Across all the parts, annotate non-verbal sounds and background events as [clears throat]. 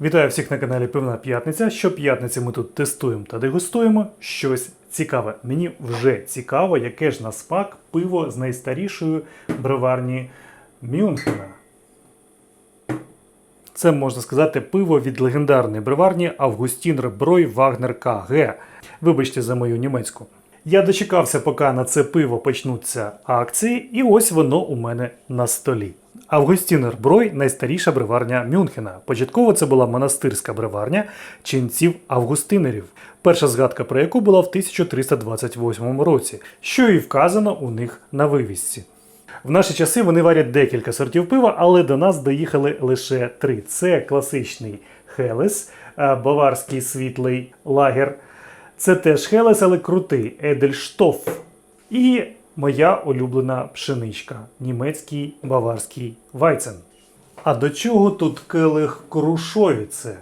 Вітаю всіх на каналі Пивна П'ятниця. Щоп'ятниці ми тут тестуємо та дегустуємо щось цікаве. Мені вже цікаво, яке ж на смак пиво з найстарішої броварні Мюнхена. Це можна сказати пиво від легендарної броварні Августін Реброй Вагнер КГ. Вибачте за мою німецьку. Я дочекався, поки на це пиво почнуться акції, і ось воно у мене на столі. Августін Реброй – найстаріша броварня Мюнхена. Початково це була монастирська броварня ченців августинерів, перша згадка про яку була в 1328 році, що і вказано у них на вивісці. В наші часи вони варять декілька сортів пива, але до нас доїхали лише три: це класичний Хелес, е, баварський світлий лагер. Це теж Хелес, але крутий Едельштоф. І моя улюблена пшеничка німецький баварський Вайцен. А до чого тут келих Крушовіце?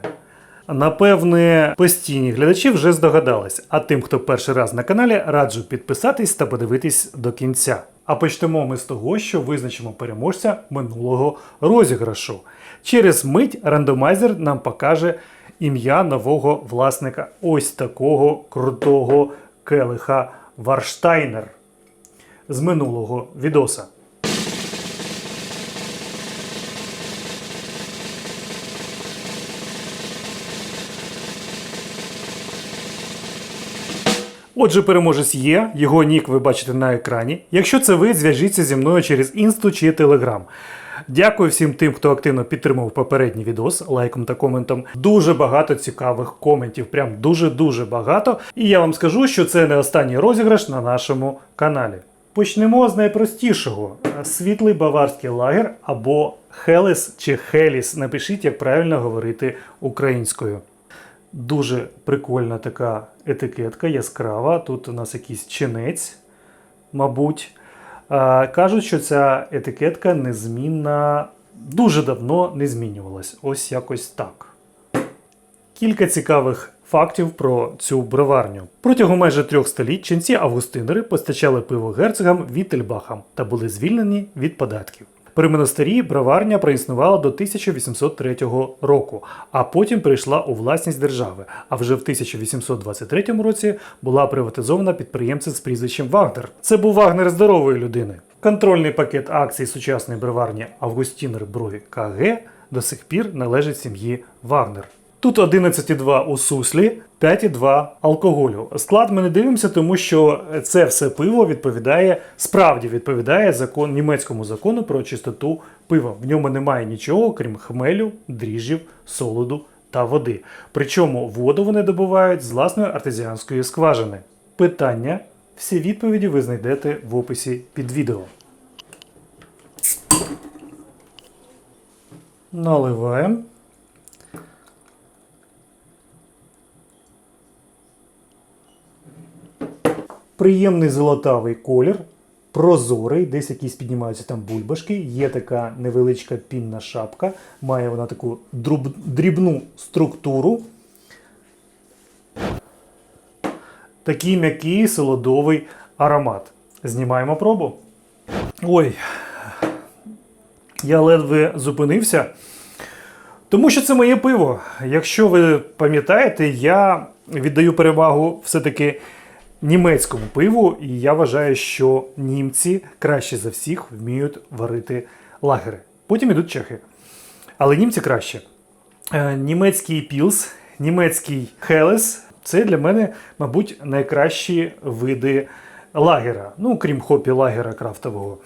Напевне, постійні глядачі вже здогадались. А тим, хто перший раз на каналі, раджу підписатись та подивитись до кінця. А почнемо ми з того, що визначимо переможця минулого розіграшу. Через мить рандомайзер нам покаже ім'я нового власника ось такого крутого келиха Варштайнер з минулого відоса. Отже, переможець є, його нік ви бачите на екрані. Якщо це ви, зв'яжіться зі мною через інсту чи телеграм. Дякую всім тим, хто активно підтримав попередній відос лайком та коментом. Дуже багато цікавих коментів, прям дуже-дуже багато. І я вам скажу, що це не останній розіграш на нашому каналі. Почнемо з найпростішого: світлий баварський лагер або Хелес чи Хеліс. Напишіть, як правильно говорити українською. Дуже прикольна така етикетка, яскрава. Тут у нас якийсь чинець, мабуть. Кажуть, що ця етикетка незмінна, дуже давно не змінювалась. Ось якось так. Кілька цікавих фактів про цю броварню. Протягом майже трьох століть ченці августинери постачали пиво герцогам Віттельбахам та були звільнені від податків. При монастирі броварня проіснувала до 1803 року, а потім перейшла у власність держави. А вже в 1823 році була приватизована підприємцем з прізвищем Вагнер. Це був Вагнер здорової людини. Контрольний пакет акцій сучасної броварні Августінер Брой КГ до сих пір належить сім'ї Вагнер. Тут 11,2 у суслі, 5,2 алкоголю. Склад ми не дивимося, тому що це все пиво відповідає, справді відповідає закон, німецькому закону про чистоту пива. В ньому немає нічого, крім хмелю, дріжджів, солоду та води. Причому воду вони добувають з власної артезіанської скважини. Питання, всі відповіді ви знайдете в описі під відео. Наливаємо. Приємний золотавий колір, прозорий, десь якісь піднімаються там бульбашки. Є така невеличка пінна шапка, має вона таку дрібну структуру. Такий м'який солодовий аромат. Знімаємо пробу. Ой, я ледве зупинився. Тому що це моє пиво. Якщо ви пам'ятаєте, я віддаю перевагу все-таки німецькому пиву, і я вважаю, що німці краще за всіх вміють варити лагери. Потім ідуть чехи. Але німці краще. Е, Німецький пілс, німецький хелес це для мене, мабуть, найкращі види лагера. Ну, крім хопі лагера крафтового.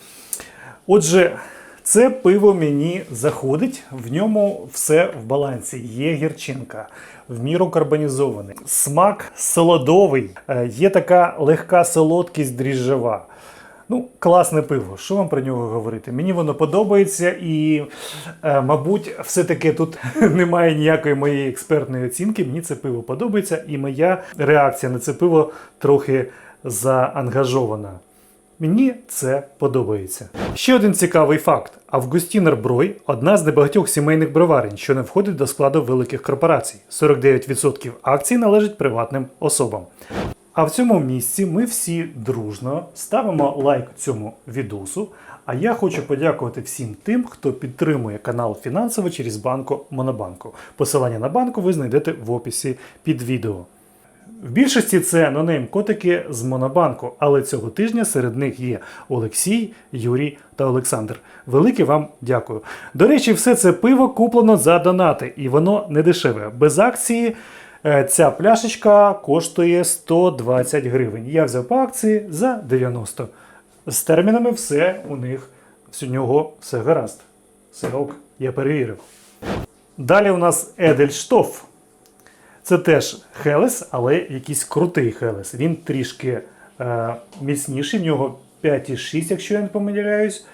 Отже, це пиво мені заходить, в ньому все в балансі. Є гірчинка, в міру карбонізований. Смак солодовий, е, є така легка солодкість дріжджева. Ну, класне пиво. Що вам про нього говорити? Мені воно подобається, і, е, мабуть, все-таки тут [laughs] немає ніякої моєї експертної оцінки. Мені це пиво подобається, і моя реакція на це пиво трохи заангажована. Мені це подобається. Ще один цікавий факт: Августінер Брой одна з небагатьох сімейних броварень, що не входить до складу великих корпорацій. 49% акцій належить приватним особам. А в цьому місці ми всі дружно ставимо лайк цьому відосу. А я хочу подякувати всім тим, хто підтримує канал фінансово через банку Монобанку. Посилання на банку ви знайдете в описі під відео. В більшості це нонейм котики з Монобанку, але цього тижня серед них є Олексій, Юрій та Олександр. Велике вам дякую. До речі, все це пиво куплено за донати, і воно не дешеве. Без акції е, ця пляшечка коштує 120 гривень. Я взяв по акції за 90. З термінами все у них у нього все гаразд. Все ок, я перевірив. Далі у нас Едельштоф. Це теж Хелес, але якийсь крутий Хелес. Він трішки е, міцніший, в нього 5,6, якщо я не помиляюсь.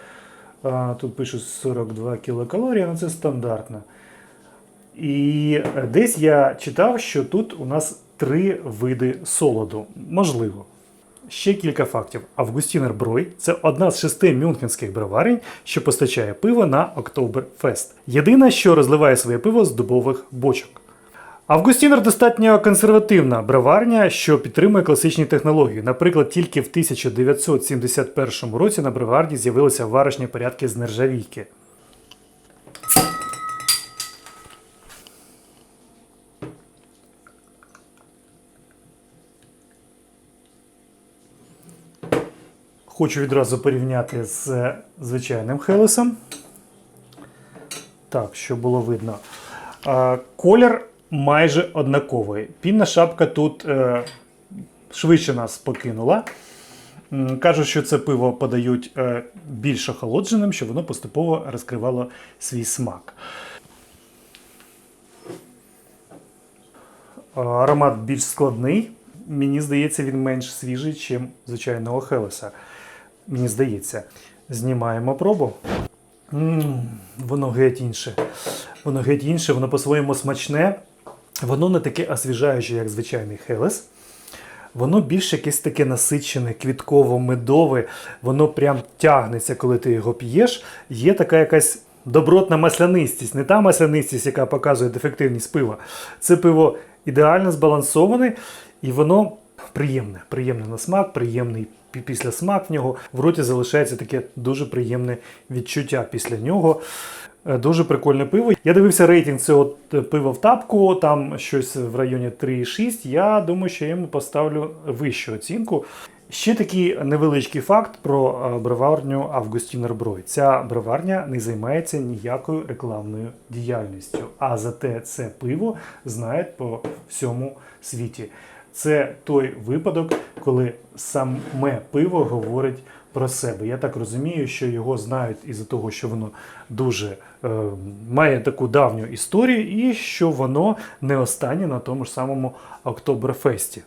Е, тут пишу 42 кілокалорії, але це стандартно. І десь я читав, що тут у нас три види солоду. Можливо. Ще кілька фактів. Августінер Брой це одна з шести мюнхенських броварень, що постачає пиво на Октоберфест. Єдина, що розливає своє пиво з дубових бочок. Августінер достатньо консервативна броварня, що підтримує класичні технології. Наприклад, тільки в 1971 році на броварні з'явилися варочні порядки з нержавійки. Хочу відразу порівняти з звичайним Хелесом. Так, щоб було видно. Колір майже однаковий. Пінна шапка тут е, швидше нас покинула. Кажуть, що це пиво подають е, більш охолодженим, щоб воно поступово розкривало свій смак. Аромат більш складний. Мені здається, він менш свіжий, ніж звичайного Хелеса. Мені здається. Знімаємо пробу. М, воно геть інше. Воно геть інше, воно по-своєму смачне. Воно не таке освіжаюче, як звичайний Хелес. Воно більш якесь таке насичене, квітково-медове, воно прям тягнеться, коли ти його п'єш. Є така якась добротна маслянистість, не та маслянистість, яка показує дефективність пива. Це пиво ідеально збалансоване і воно приємне. Приємне на смак, приємний після смак в нього. В роті залишається таке дуже приємне відчуття після нього. Е, Дуже прикольне пиво. Я дивився рейтинг цього т- пива в тапку, там щось в районі 3,6. Я думаю, що я йому поставлю вищу оцінку. Ще такий невеличкий факт про е, броварню Августінер Брой. Ця броварня не займається ніякою рекламною діяльністю, а зате це пиво знають по всьому світі. Це той випадок, коли саме пиво говорить про себе. Я так розумію, що його знають із-за того, що воно дуже е, має таку давню історію, і що воно не останнє на тому ж самому Октоберфесті.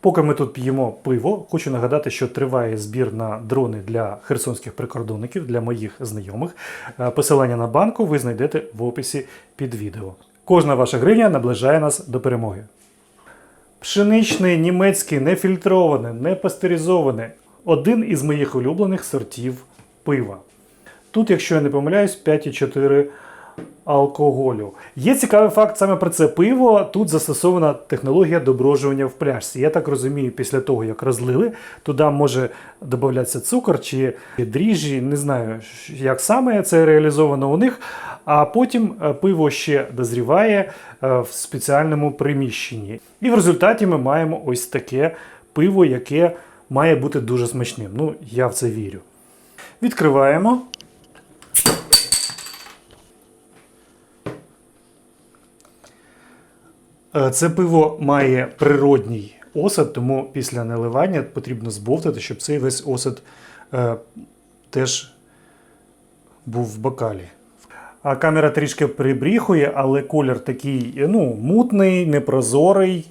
Поки ми тут п'ємо пиво, хочу нагадати, що триває збір на дрони для херсонських прикордонників, для моїх знайомих. Е, Посилання на банку ви знайдете в описі під відео. Кожна ваша гривня наближає нас до перемоги. Пшеничне, німецьке, нефільтроване, не пастеризоване. Один із моїх улюблених сортів пива. Тут, якщо я не помиляюсь, 5,4 алкоголю. Є цікавий факт саме про це пиво. Тут застосована технологія доброжування в пляшці. Я так розумію, після того, як розлили, туди може додатися цукор чи дріжджі. Не знаю, як саме це реалізовано у них. А потім е, пиво ще дозріває е, в спеціальному приміщенні. І в результаті ми маємо ось таке пиво, яке має бути дуже смачним. Ну, я в це вірю. Відкриваємо. Е, Це пиво має природній осад, тому після наливання потрібно збовтати, щоб цей весь осад е, теж був в бокалі. А камера трішки прибріхує, але колір такий ну, мутний, непрозорий.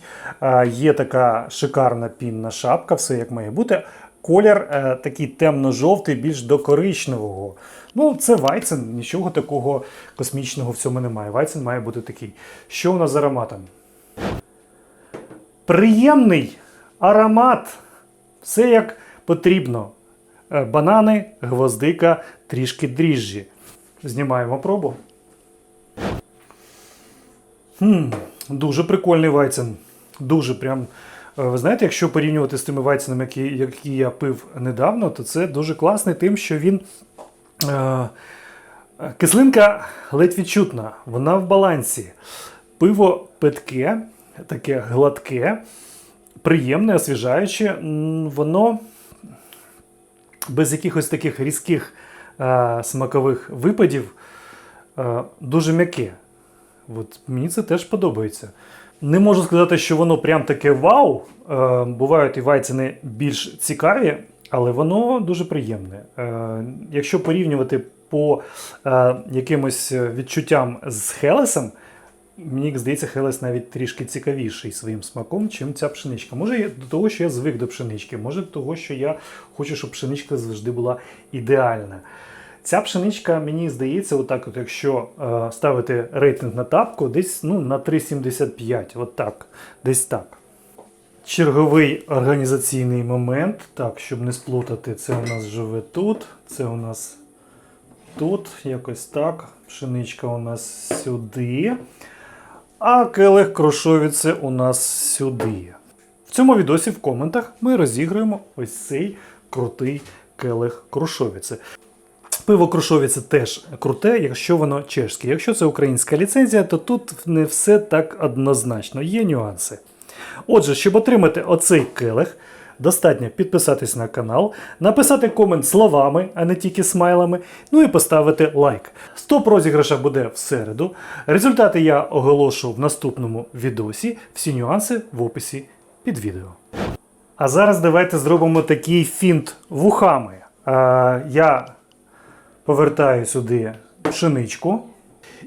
Є така шикарна пінна шапка, все як має бути. Колір е, такий темно-жовтий, більш до коричневого. Ну, це Вайцен, нічого такого космічного в цьому немає. Вайцен має бути такий. Що у нас з ароматом? Приємний аромат. Все як потрібно. Е, Банани, гвоздика, трішки дріжджі. Знімаємо пробу. Хм, дуже прикольний вайцен. Дуже прям ви знаєте, якщо порівнювати з тими вайценами, які, які я пив недавно, то це дуже класний тим, що він. Е, Кислинка ледь відчутна, вона в балансі. Пиво питке, таке гладке, приємне, освіжаюче. Воно без якихось таких різких е, смакових випадів е, дуже м'яке. От мені це теж подобається. Не можу сказати, що воно прям таке вау. Е, бувають і вайцини більш цікаві, але воно дуже приємне. Е, якщо порівнювати по е, якимось відчуттям з Хелесом, мені здається, Хелес навіть трішки цікавіший своїм смаком, чим ця пшеничка. Може, до того, що я звик до пшенички, може до того, що я хочу, щоб пшеничка завжди була ідеальна. Ця пшеничка, мені здається, отак, от якщо е, ставити рейтинг на тапку, десь ну, на 3,75. От так, десь так. Черговий організаційний момент. Так, щоб не сплутати, це у нас живе тут, це у нас тут, якось так. Пшеничка у нас сюди. А келих крошовіце у нас сюди. В цьому відосі в коментах ми розіграємо ось цей крутий келих крушовіце. Пиво Крушовіце теж круте, якщо воно чешське. Якщо це українська ліцензія, то тут не все так однозначно, є нюанси. Отже, щоб отримати оцей келих, достатньо підписатись на канал, написати комент словами, а не тільки смайлами, ну і поставити лайк. Стоп розіграша буде в середу. Результати я оголошу в наступному відосі. Всі нюанси в описі під відео. А зараз давайте зробимо такий фінт вухами. А, я повертаю сюди пшеничку.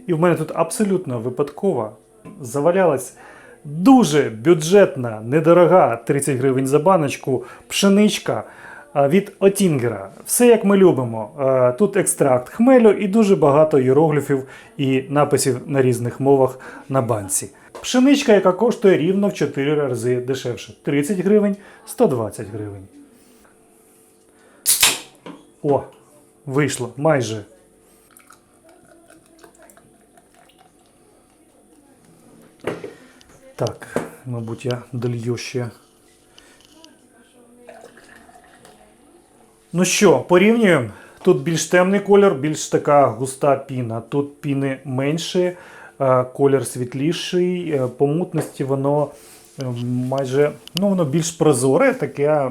І в мене тут абсолютно випадково завалялась дуже бюджетна, недорога 30 гривень за баночку пшеничка від Отінгера. Все як ми любимо. Тут екстракт хмелю і дуже багато іерогліфів і написів на різних мовах на банці. Пшеничка, яка коштує рівно в 4 рази дешевше. 30 гривень, 120 гривень. О, вийшло майже. Так, мабуть, я долью ще. Ну що, порівнюємо. Тут більш темний колір, більш така густа піна. Тут піни менше, колір світліший. е, По мутності воно е, майже ну, воно більш прозоре, таке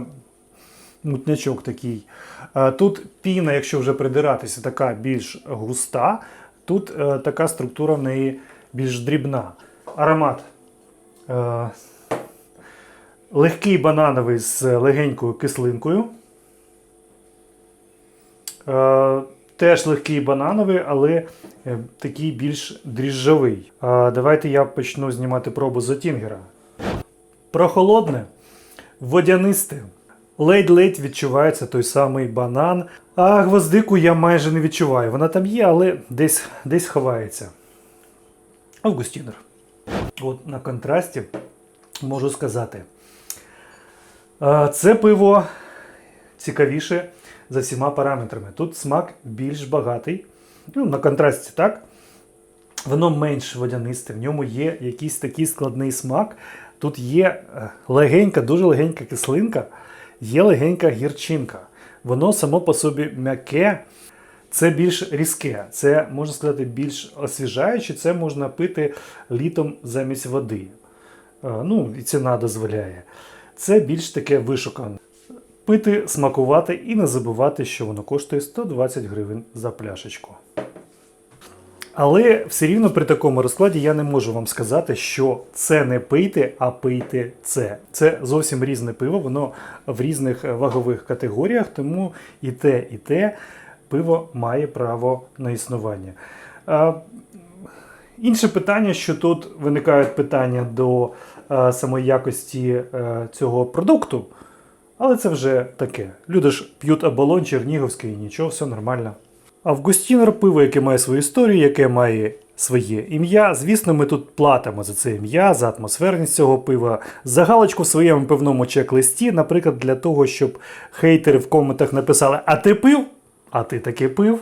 мутнячок такий. Е, Тут піна, якщо вже придиратися, така більш густа. Тут така структура в неї більш дрібна. Аромат. Е, легкий банановий з легенькою кислинкою. Е, теж легкий банановий, але е, такий більш дріжджовий. Давайте я почну знімати пробу з Отінгера. Прохолодне, водянисте. Ледь-ледь відчувається той самий банан. А гвоздику я майже не відчуваю. Вона там є, але десь, десь ховається. Августінер. От на контрасті можу сказати. Це пиво цікавіше за всіма параметрами. Тут смак більш багатий. Ну, на контрасті так. Воно менш водянисте, в ньому є якийсь такий складний смак. Тут є е, легенька, дуже легенька кислинка, є легенька гірчинка. Воно само по собі м'яке, це більш різке, це можна сказати більш освіжаюче, це можна пити літом замість води. Е, Ну, і ціна дозволяє. Це більш таке вишукане. Пити, смакувати і не забувати, що воно коштує 120 гривень за пляшечку. Але все рівно при такому розкладі я не можу вам сказати, що це не пийте, а пийте це. Це зовсім різне пиво, воно в різних вагових категоріях, тому і те, і те пиво має право на існування. А, Інше питання, що тут виникають питання до е, самої якості е, цього продукту, але це вже таке. Люди ж п'ють оболонь чернігівський і нічого, все нормально. Августінер пиво, яке має свою історію, яке має своє ім'я. Звісно, ми тут платимо за це ім'я, за атмосферність цього пива, за галочку в своєму певному чек-листі, наприклад, для того, щоб хейтери в коментах написали: А ти пив? А ти таки пив?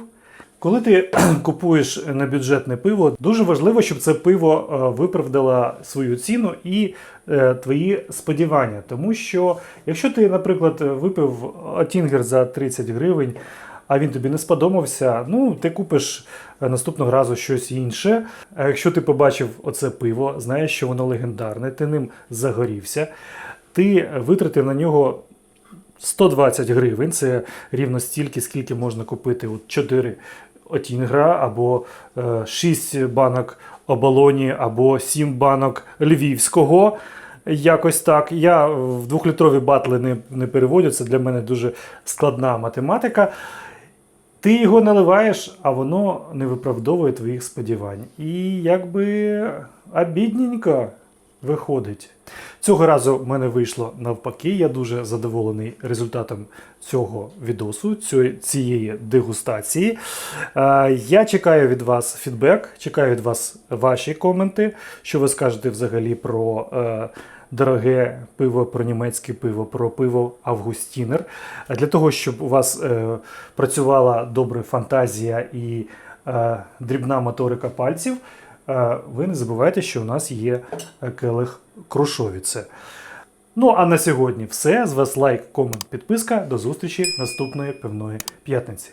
Коли ти [clears throat] купуєш небюджетне пиво, дуже важливо, щоб це пиво е, виправдало свою ціну і е, твої сподівання. Тому що, якщо ти, наприклад, випив Тінгер за 30 гривень, а він тобі не сподобався, ну ти купиш е, наступного разу щось інше. А якщо ти побачив оце пиво, знаєш, що воно легендарне, ти ним загорівся, ти витратив на нього 120 гривень це рівно стільки, скільки можна купити от 4 Отінгра, або е, 6 банок оболоні, або 7 банок львівського. Якось так. Я в двохлітрові батли не, не переводю, це для мене дуже складна математика. Ти його наливаєш, а воно не виправдовує твоїх сподівань. І якби обідненько виходить. Цього разу в мене вийшло навпаки. Я дуже задоволений результатом цього відосу, цієї дегустації. Е, Я чекаю від вас фідбек, чекаю від вас ваші коменти, що ви скажете взагалі про. е, Дороге пиво про німецьке пиво, про пиво Августінер. Для того, щоб у вас е, працювала добре фантазія і е, дрібна моторика пальців, ви не забувайте, що у нас є е, келих Крушовіце. Ну а на сьогодні все. З вас лайк, комент, підписка. До зустрічі наступної певної п'ятниці.